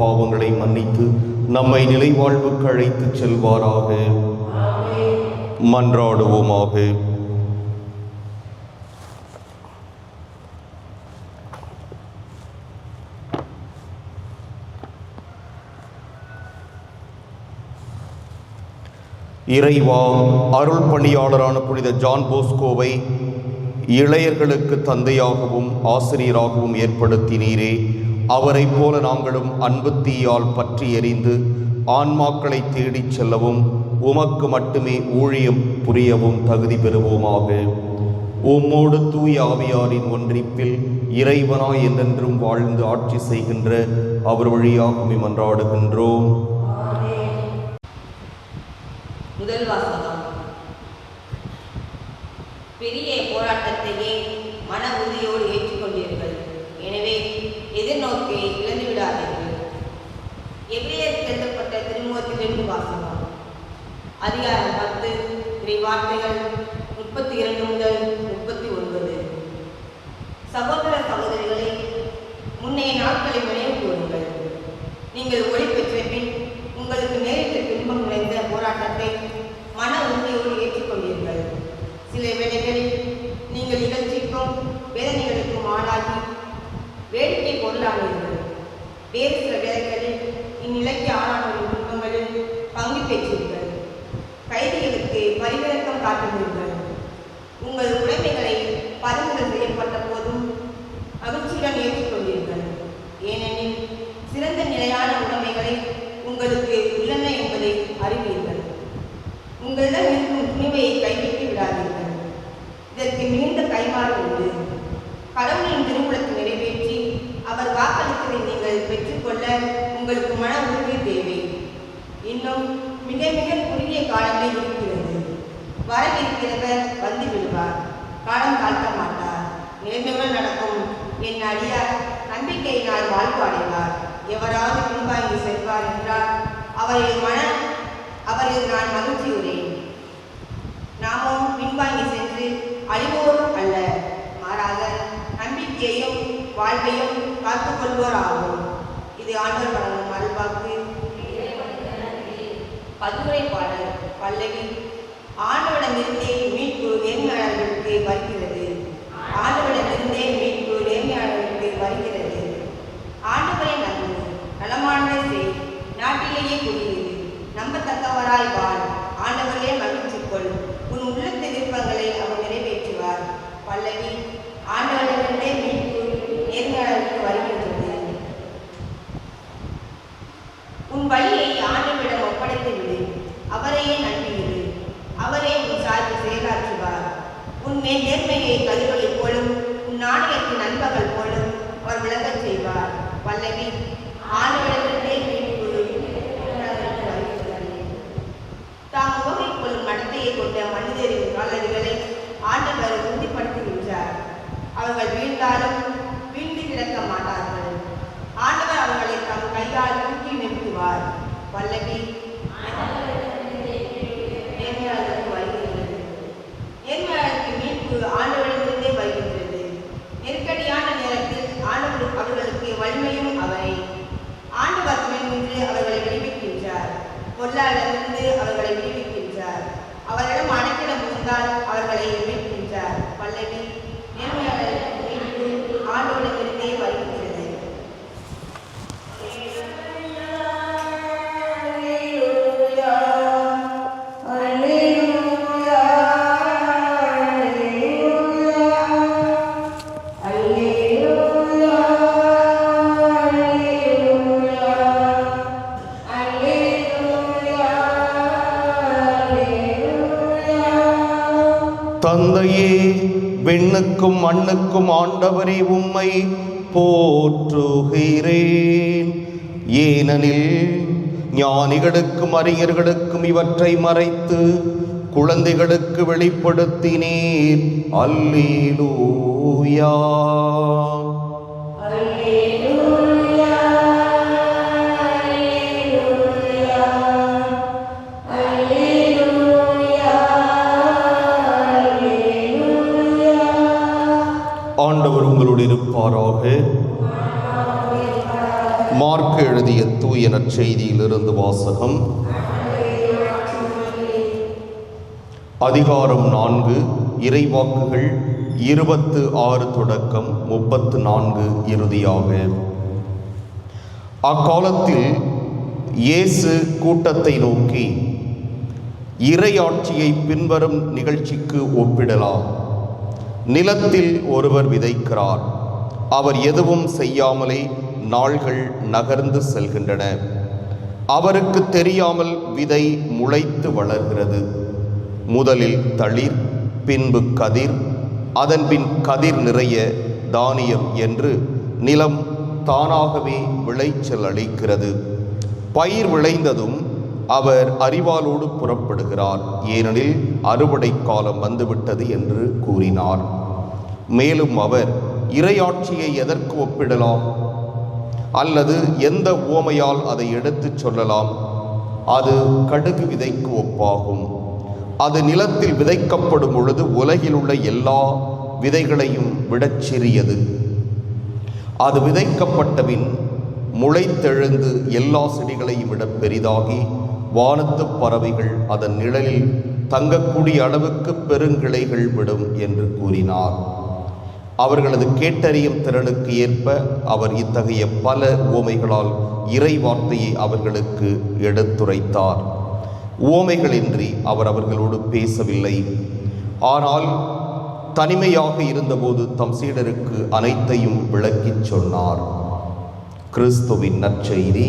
பாவங்களை மன்னித்து நம்மை நிலைவாழ்வுக்கு அழைத்துச் செல்வாராக. மன்றாடுவோமாக. இறைவா அருள் பணியாளரான புனித ஜான் போஸ்கோவை இளையர்களுக்கு தந்தையாகவும் ஆசிரியராகவும் ஏற்படுத்தினீரே. அவரைப் போல நாங்களும் அன்பு தீயால் பற்றி எறிந்து ஆன்மாக்களை தேடிச் செல்லவும் உமக்கு மட்டுமே ஊழியம் புரியவும் தகுதி பெறுவோமாக. உம்மோடு தூய ஆவியாரின் ஒன்றிப்பில் இறைவனாய் என்றென்றும் வாழ்ந்து ஆட்சி செய்கின்ற அவர் வழியாகவே மன்றாடுகின்றோம். முதல் வாசகம். பெரிய போராட்டத்தையே மன உறுதியோடு ஏற்றுக்கொண்டீர்கள் எனவே எதிர்நோக்கை இழந்து விடாதீர்கள் எவ்வியருக்கு எழுதப்பட்ட திருமுகத்திலிருந்து வாசகம் அதிகாரம் பத்து இறை வார்த்தைகள் முப்பத்தி இரண்டு முதல் முப்பத்தி ஒன்பது. சகோதர சகோதரிகளே முன்னைய நாட்களை நினைவு கூறுங்கள். நீங்கள் ஒளி பெற்ற பின் உங்களுக்கு நேரிட்ட துன்பம் நிறைந்த போராட்டத்தை மன உறுதியோடு ஏற்றுக்கொண்டீர்கள். சில வேளைகளில் நீங்கள் இகழ்ச்சிக்கும் வேதனைகளுக்கும் ஆளாகி வேடிக்கை பொருளானீர்கள். வேறு சில வேலைகளில் இந்நிலைக்கு ஆளானவரின் துன்பங்களில் பங்கு பெற்றீர்கள் கைதிகளுக்கு பரிவிறக்கம் காட்டுவீர்கள் உங்கள் உடைமைகளை பறிமுதல் செய்யப்பட்ட போதும் மகிழ்ச்சியுடன் ஏற்றுக்கொண்டீர்கள் ஏனெனில் சிறந்த நிலையான உடைமைகளை உங்களுக்கு உள்ளன என்பதை அறிவீர்கள். உங்களிடம் இருக்கும் துணிவையை கைவிட்டு விடாதீர்கள். இதற்கு மிகுந்த கைமாறு உண்டு. கடவுளின் திருமணத்தை நிறைவேற்றி அவர் வாக்களித்ததை நீங்கள் பெற்றுக்கொள்ள உங்களுக்கு மன உறுதி தேவை. இன்னும் மிக மிக காலமே இருக்கிறது வரவிருக்கிறவர் வந்து விடுவார். காலம் தாழ்த்த மாட்டார். நிலைமைகள் நடக்கும் என் அடியார் நம்பிக்கையினால் வாழ்வு அடைவார். எவராவது பின்வாங்கி செல்வார் என்றால் அவரின் மன அவரில் நான் மகிழ்ச்சியுறேன் நாமும் பின்வாங்கி சென்று அழிவோரும் அல்ல. மாறாக நம்பிக்கையையும் வாழ்வையும் காத்துக்கொள்வோர் ஆகும் இது ஆண்டவர் வழங்கும் அருள்வாக்கு. பதுரை பாடல் பல்லவி. ஆண்டவரிடமிருந்தே மீட்பு நேர்மையாளர்களுக்கு வருகிறது. ஆண்டவரிடமிருந்தே மீட்பு நேர்மையாளர்களுக்கு வருகிறது. ஆண்டவரை நம்பு நலமானதை செய். நாட்டிலேயே குடியிரு. நம்பத்தக்கவராய் வாழ். ஆண்டவர்களே மகிழ்ச்சி கொள் உன் உள்ளத்து விருப்பங்களை அவர் நிறைவேற்றுவார். பல்லவி ஆண்டவரிடமிருந்தே மீட்பு நேர்மையாளர்களுக்கு வருகின்றது உன் வழியை ஆண்டவரிடம் ஒப்படைத்து விடு அவரையே நம்பிவிடு அவரே உன் சார்பில் செயலாற்றுவார் என் நேர்மையை கதிரொலி போலும் உன் நாணயத்தின் நண்பர்கள் போலும் அவர் விளங்கச் செய்வார். வல்லவி ஆண்டவரிடமிருந்தே தாம் உவகை கொள்ளும் நடத்தையை கொண்ட மனிதரின் காலடிகளை ஆண்டவர் உறுதிப்படுத்துகின்றார். அவர்கள் வீழ்ந்தாலும் வீழ்ந்து கிடக்க மாட்டார்கள். ஆண்டவர் அவர்களை தம் கையால் தூக்கி நிறுத்துவார். வல்லவி நேர்மையாளருக்கு வருகிறது நேர்மையாளருக்கு மீட்பு விண்ணுக்கும் மண்ணுக்கும் ஆண்டவரே உம்மை போற்றுகிறேன். ஏனெனில் ஞானிகளுக்கும் அறிஞர்களுக்கும் இவற்றை மறைத்து குழந்தைகளுக்கு வெளிப்படுத்தினேன் அல்லூயா அல்லேலூயா. உங்களோடு இருப்பாராக மார்க் எழுதிய தூய நற்செய்தியிலிருந்து வாசகம். அதிகாரம் நான்கு இறைவாக்குகள் இருபத்து ஆறு தொடக்கம் முப்பத்து நான்கு இறுதியாக. அக்காலத்தில் இயேசு கூட்டத்தை நோக்கி இறையாட்சியை பின்வரும் நிகழ்ச்சிக்கு ஒப்பிடலாம். நிலத்தில் ஒருவர் விதைக்கிறார். அவர் எதுவும் செய்யாமலே நாள்கள் நகர்ந்து செல்கின்றன. அவருக்கு தெரியாமல் விதை முளைத்து வளர்கிறது. முதலில் தளிர் பின்பு கதிர் அதன்பின் கதிர் நிறைய தானியம் என்று நிலம் தானாகவே விளைச்சல் அளிக்கிறது. பயிர் விளைந்ததும் அவர் அறிவாலோடு புறப்படுகிறார். ஏனெனில் அறுவடை காலம் வந்துவிட்டது என்று கூறினார். மேலும் அவர் இறையாட்சியை எதற்கு ஒப்பிடலாம்? அல்லது எந்த ஓமையால் அதை எடுத்துச் சொல்லலாம்? அது கடுகு விதைக்கு ஒப்பாகும். அது நிலத்தில் விதைக்கப்படும் பொழுது உலகில் உள்ள எல்லா விதைகளையும் விடச் சிறியது. அது விதைக்கப்பட்டபின் முளைத்தெழுந்து எல்லா செடிகளையும் விட பெரிதாகி வானத்து பறவைகள் அதன் நிழலில் தங்கக்கூடிய அளவுக்கு பெருங்கிளைகள் விடும் என்று கூறினார். அவர்களது கேட்டறியும் திறனுக்கு ஏற்ப அவர் இத்தகைய பல ஓமைகளால் இறை வார்த்தையை அவர்களுக்கு எடுத்துரைத்தார். ஓமைகளின்றி அவர் அவர்களோடு பேசவில்லை. ஆனால் தனிமையாக இருந்தபோது தம் சீடருக்கு அனைத்தையும் விளக்கிச் சொன்னார். கிறிஸ்துவின் நற்செய்தி.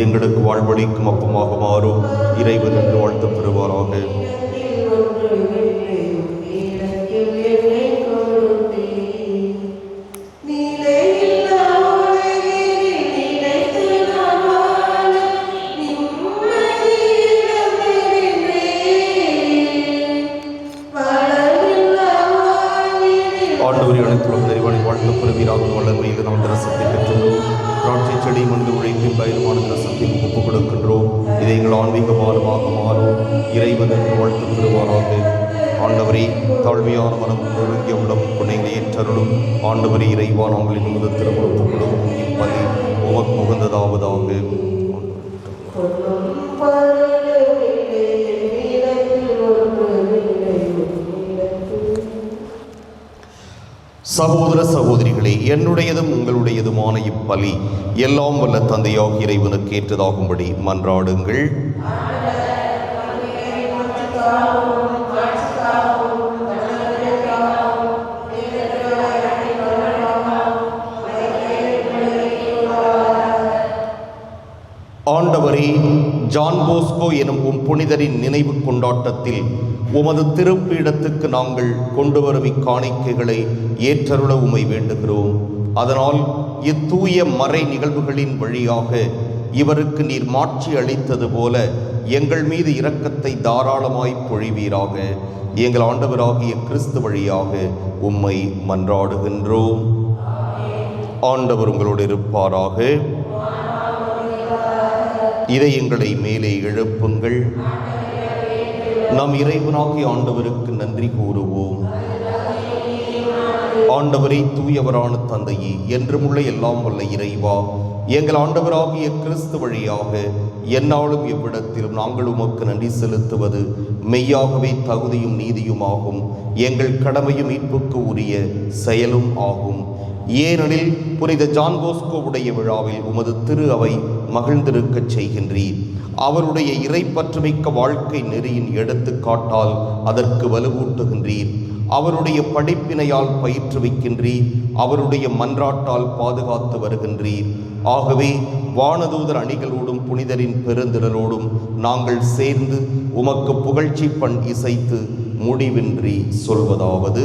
எங்களுக்கு வாழ்வழிக்கும் அப்பமாக மாறும் இறைவன் என்று வாழ்த்து பெறுவாராக. தாழ்மையான மனம் நொறுங்கிய உள்ளம் குணைகளை ஏற்றருளும் ஆண்டவரே இறைவா நாங்கள் இன்னும் திருமணம் இப்பதி உமக்கு உகந்ததாவதாக சகோதர சகோதரிகளே என்னுடையதும் உங்களுடையதுமான இப்பலி எல்லாம் வல்ல தந்தையாக இறைவனுக்கு ஏற்றதாகும்படி மன்றாடுங்கள். ஆண்டவரே ஜான் போஸ்கோ எனும் உம் புனிதரின் நினைவு கொண்டாட்டத்தில் உமது திருப்பீடத்துக்கு நாங்கள் கொண்டு வரும் இக்காணிக்கைகளை ஏற்றருள உமை வேண்டுகிறோம். அதனால் இத்தூய மறை நிகழ்வுகளின் வழியாக இவருக்கு நீர் மாற்றி அளித்தது போல எங்கள் மீது இரக்கத்தை தாராளமாய் பொழிவீராக. எங்கள் ஆண்டவராகிய கிறிஸ்து வழியாக உம்மை மன்றாடுகின்றோம். ஆண்டவர் உங்களோடு இருப்பாராக. இதயங்களை மேலே எழுப்புங்கள். நம் இறைவனாகிய ஆண்டவருக்கு நன்றி கூறுவோம். ஆண்டவரே தூயவரான தந்தையே என்றுமுள்ள எல்லாம் வல்ல இறைவா எங்கள் ஆண்டவராகிய கிறிஸ்து வழியாக எந்நாளும் எவ்விடத்திலும் நாங்கள் உமக்கு நன்றி செலுத்துவது மெய்யாகவே தகுதியும் நீதியுமாகும். எங்கள் கடமையும் மீட்புக்கு உரிய செயலும் ஆகும். ஏனெனில் புனித ஜான் போஸ்கோவுடைய விழாவில் உமது திரு அவை மகிழ்ந்திருக்கச் செய்கின்றீர். அவருடைய இறைப்பற்றுமிக்க வாழ்க்கை நெறியின் எடுத்துக்காட்டால் அதற்கு வலுவூட்டுகின்றீர். அவருடைய படிப்பினையால் பயிற்றுவிக்கின்றீர். அவருடைய மன்றாட்டால் பாதுகாத்து வருகின்றீர். ஆகவே வானதூதர் அணிகளோடும் புனிதரின் பெருந்திரலோடும் நாங்கள் சேர்ந்து உமக்கு புகழ்ச்சி பண் இசைத்து முடிவின்றி சொல்வதாவது.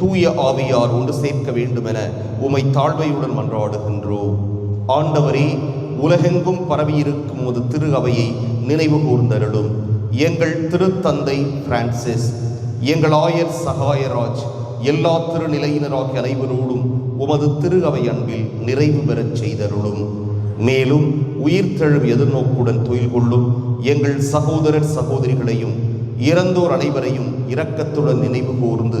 தூய ஆவியார் ஒன்று சேர்க்க வேண்டுமென உமை தாழ்மையுடன் மன்றாடுகின்றோம் ஆண்டவரே உலகெங்கும் பரவியிருக்கும் ஒரு திரு அவையை நினைவு கூர்ந்தருளும். எங்கள் திருத்தந்தை பிரான்சிஸ் எங்கள் ஆயர் சகாயராஜ் எல்லா திருநிலையினராகிய அனைவரோடும் உமது திரு அவை அன்பில் நிறைவு பெறச் செய்தருளும். மேலும் உயிர்த்தெழும் எதிர்நோக்குடன் துயில் கொள்ளும் எங்கள் சகோதரர் சகோதரிகளையும் இறந்தோர் அனைவரையும் இரக்கத்துடன் நினைவு கூர்ந்து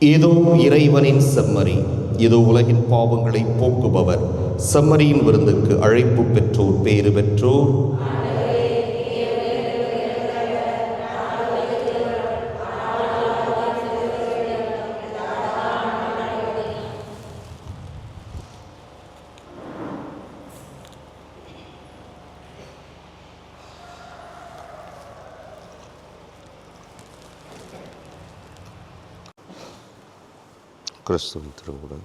இதோ இறைவனின் செம்மறி. இதோ உலகின் பாவங்களை போக்குபவர். செம்மறியின் விருந்துக்கு அழைப்பு பெற்றோர் பேறு பெற்றோர். கிறிஸ்துவின் திருவுடல்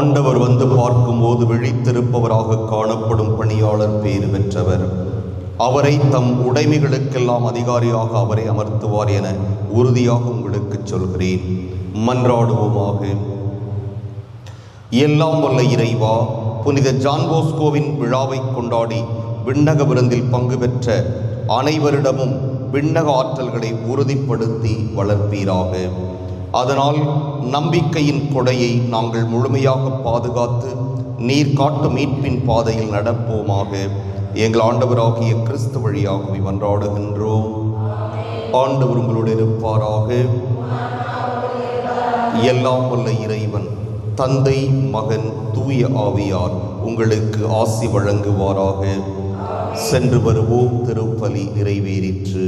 ஆண்டவர் வந்து பார்க்கும்போது விழித்திருப்பவராக காணப்படும் பணியாளர் பேறு பெற்றவர். அவரை தம் உடைமைகளுக்கெல்லாம் அதிகாரியாக அவரை அமர்த்துவார் என உறுதியாக உங்களுக்கு சொல்கிறேன். மன்றாடுவோமாக. எல்லாம் வல்ல இறைவா புனித ஜான்போஸ்கோவின் விழாவை கொண்டாடி விண்ணக விருந்தில் பங்கு பெற்ற அனைவரிடமும் விண்ணக ஆற்றல்களை உறுதிப்படுத்தி வளர்ப்பீராக. அதனால் நம்பிக்கையின் கொடையை நாங்கள் முழுமையாக பாதுகாத்து நீர் காட்டும் மீட்பின் பாதையில் நடப்போமாக எங்கள் ஆண்டவராகிய கிறிஸ்து வழியாகவே மன்றாடுகின்றோம். ஆண்டவர் உங்களோடு இருப்பாராக. எல்லாம் வல்ல இறைவன் தந்தை மகன் தூய ஆவியார் உங்களுக்கு ஆசி வழங்குவாராக. சென்று வருவோம் திருப்பலி நிறைவேறிற்று.